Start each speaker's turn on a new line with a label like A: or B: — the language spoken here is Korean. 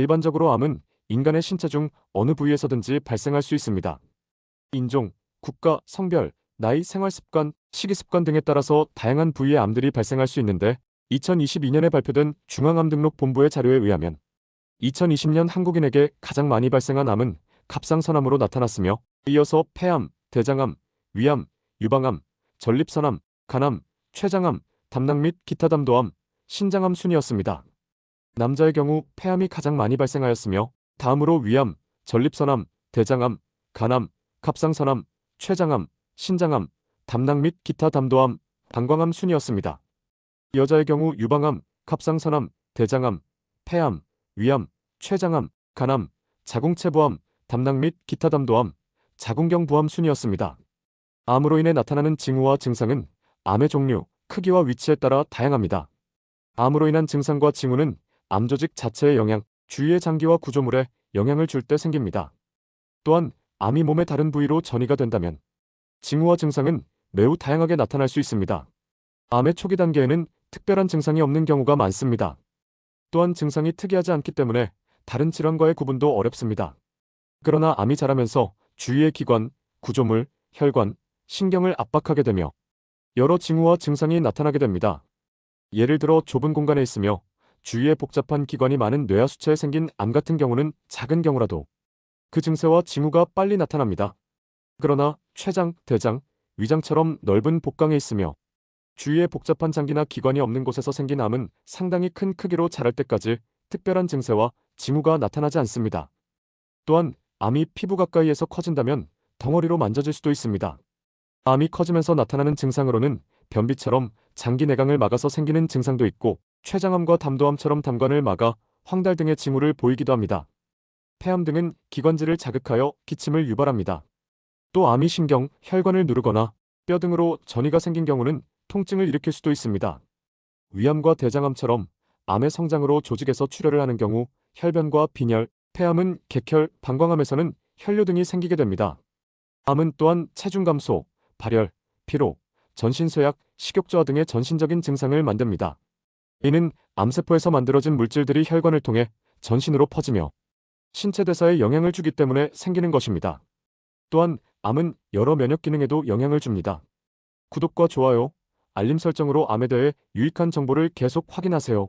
A: 일반적으로 암은 인간의 신체 중 어느 부위에서든지 발생할 수 있습니다. 인종, 국가, 성별, 나이, 생활 습관, 식이 습관 등에 따라서 다양한 부위의 암들이 발생할 수 있는데 2022년에 발표된 중앙암등록본부의 자료에 의하면 2020년 한국인에게 가장 많이 발생한 암은 갑상선암으로 나타났으며 이어서 폐암, 대장암, 위암, 유방암, 전립선암, 간암, 췌장암, 담낭 및 기타 담도암, 신장암 순이었습니다. 남자의 경우 폐암이 가장 많이 발생하였으며 다음으로 위암, 전립선암, 대장암, 간암, 갑상선암, 췌장암, 신장암, 담낭 및 기타 담도암, 방광암 순이었습니다. 여자의 경우 유방암, 갑상선암, 대장암, 폐암, 위암, 췌장암, 간암, 자궁체부암, 담낭 및 기타 담도암, 자궁경 부암 순이었습니다. 암으로 인해 나타나는 징후와 증상은 암의 종류, 크기와 위치에 따라 다양합니다. 암으로 인한 증상과 징후는 암 조직 자체의 영향, 주위의 장기와 구조물에 영향을 줄 때 생깁니다. 또한 암이 몸의 다른 부위로 전이가 된다면 징후와 증상은 매우 다양하게 나타날 수 있습니다. 암의 초기 단계에는 특별한 증상이 없는 경우가 많습니다. 또한 증상이 특이하지 않기 때문에 다른 질환과의 구분도 어렵습니다. 그러나 암이 자라면서 주위의 기관, 구조물, 혈관, 신경을 압박하게 되며 여러 징후와 증상이 나타나게 됩니다. 예를 들어 좁은 공간에 있으며 주위에 복잡한 기관이 많은 뇌하수체에 생긴 암 같은 경우는 작은 경우라도 그 증세와 징후가 빨리 나타납니다. 그러나 췌장, 대장, 위장처럼 넓은 복강에 있으며 주위에 복잡한 장기나 기관이 없는 곳에서 생긴 암은 상당히 큰 크기로 자랄 때까지 특별한 증세와 징후가 나타나지 않습니다. 또한 암이 피부 가까이에서 커진다면 덩어리로 만져질 수도 있습니다. 암이 커지면서 나타나는 증상으로는 변비처럼 장기 내강을 막아서 생기는 증상도 있고 췌장암과 담도암처럼 담관을 막아 황달 등의 징후를 보이기도 합니다. 폐암 등은 기관지를 자극하여 기침을 유발합니다. 또 암이 신경, 혈관을 누르거나 뼈 등으로 전이가 생긴 경우는 통증을 일으킬 수도 있습니다. 위암과 대장암처럼 암의 성장으로 조직에서 출혈을 하는 경우 혈변과 빈혈, 폐암은 객혈, 방광암에서는 혈뇨 등이 생기게 됩니다. 암은 또한 체중 감소, 발열, 피로, 전신 쇠약, 식욕저하 등의 전신적인 증상을 만듭니다. 이는 암세포에서 만들어진 물질들이 혈관을 통해 전신으로 퍼지며 신체 대사에 영향을 주기 때문에 생기는 것입니다. 또한 암은 여러 면역 기능에도 영향을 줍니다. 구독과 좋아요, 알림 설정으로 암에 대해 유익한 정보를 계속 확인하세요.